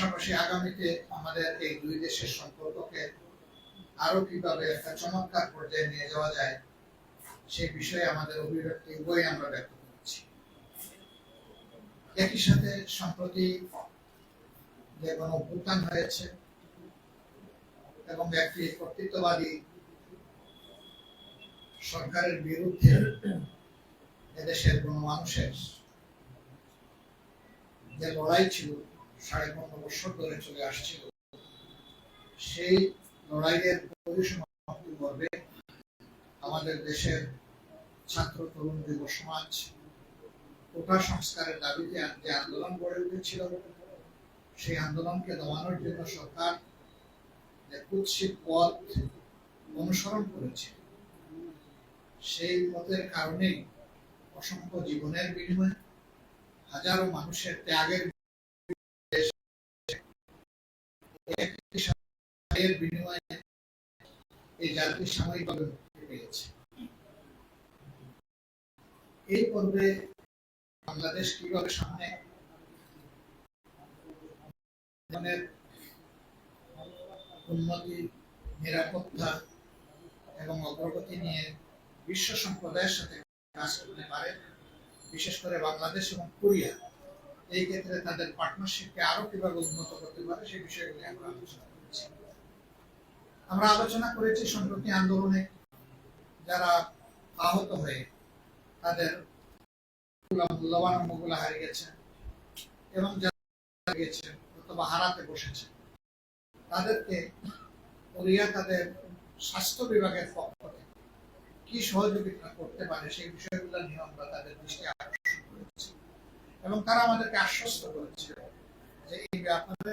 পাশাপাশি আগামীতে আমাদের এই দুই দেশের সম্পর্ককে আরও কীভাবে একটা চমৎকার পর্যায়ে নিয়ে যাওয়া যায়, সেই বিষয়ে আমাদের অভিব্যক্তি উভয় আমরা ব্যক্ত করছি। একই সাথে সম্প্রতি যে কোনো ভুটান হয়েছে এবং একটি কর্তৃত্ববাদী সরকারের বিরুদ্ধে এদেশের কোন মানুষের যে লড়াই ছিল সাড়ে পনেরো বছর ধরে চলে আসছিল সেই লড়াইয়ের পরিসমাপ্তি পর্বে আমাদের দেশের ছাত্র তরুণ যুব সমাজ কোটা সংস্কারের দাবিতে যে আন্দোলন গড়ে উঠেছিল। সেই আন্দোলনকে দমানোর জন্য সরকার যে কুৎসিত পথ অনুসরণ করেছে। সেই পথের কারণেই অসংখ্য জীবনের বিনিময়ে হাজারো মানুষের ত্যাগের একটি সময়ের বিনিময়ে এই জাতি সাময়িকভাবে মুক্তি পেয়েছে। এই পর্বে বাংলাদেশ কীভাবে সামনে উন্নতি, নিরাপত্তা এবং অগ্রগতি নিয়ে বিশ্ব সম্প্রদায়ের সাথে কাজ করতে পারে, বিশেষ করে বাংলাদেশ এবং কোরিয়া। এই ক্ষেত্রে তাদের পার্টনারশিপকে আরও কীভাবে উন্নত করতে পারে সেই বিষয়গুলি আমরা আলোচনা করেছি। আমরা আলোচনা করেছি সম্প্রতি আন্দোলনে যারা আহত হয়ে তাদের মূল্যবান অঙ্গগুলো এবং যারা অথবা হারাতে বসেছে, তাদেরকে কোরিয়া তাদের স্বাস্থ্য বিভাগের পক্ষ থেকে কি সহযোগিতা করতে পারে সেই বিষয়গুলো নিয়ে আমরা তাদের দৃষ্টি আকর্ষণ করেছি। এবং তারা আমাদেরকে আশ্বস্ত করেছে যে এই ব্যাপারে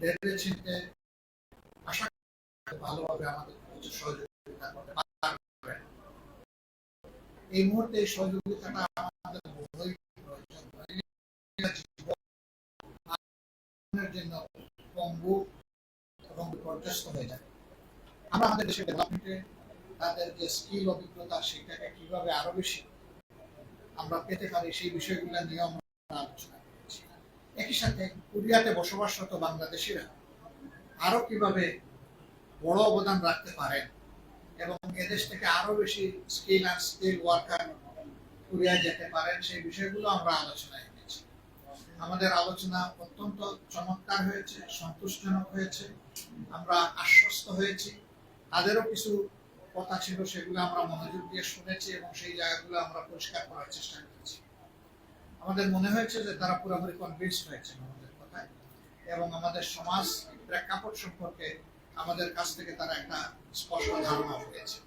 ভেবে চিন্তে আশা ভালোভাবে আমাদের সহযোগিতা করতে এই মুহূর্তে এই সহযোগিতাটা আমাদের বড়ই জন্য পঙ্গু এবং বিপর্যস্ত হয়ে যায়। আমরা আমাদের দেশের ডেভেলপমেন্টে তাদের যে স্কিল অভিজ্ঞতা, সেটাকে কীভাবে আরও বেশি আমরা পেতে পারি সেই বিষয়গুলো নিয়ে আমরা আলোচনা করেছি। একই সাথে কোরিয়াতে বসবাসরত বাংলাদেশিরা আরও কীভাবে বড় অবদান রাখতে পারেন এবং এদেশ থেকে আরও বেশি স্কিল অ্যান্ড স্কিল ওয়ার্কার কোরিয়ায় যেতে পারেন, সেই বিষয়গুলো আমরা আলোচনায় এনেছি। আমাদের আলোচনা অত্যন্ত চমৎকার হয়েছে সন্তোষজনক হয়েছে। আমরা আশ্বস্ত হয়েছি। তাদেরও কিছু কথা ছিল, সেগুলো আমরা মনোযোগ দিয়ে শুনেছি এবং সেই জায়গাগুলো আমরা পরিষ্কার করার চেষ্টা করেছি। আমাদের মনে হয়েছে যে তারা পুরোপুরি কনভিন্সড হয়েছে আমাদের কথায় এবং আমাদের সমাজ প্রেক্ষাপট সম্পর্কে আমাদের কাছ থেকে তারা একটা স্পষ্ট ধারণা পেয়েছে।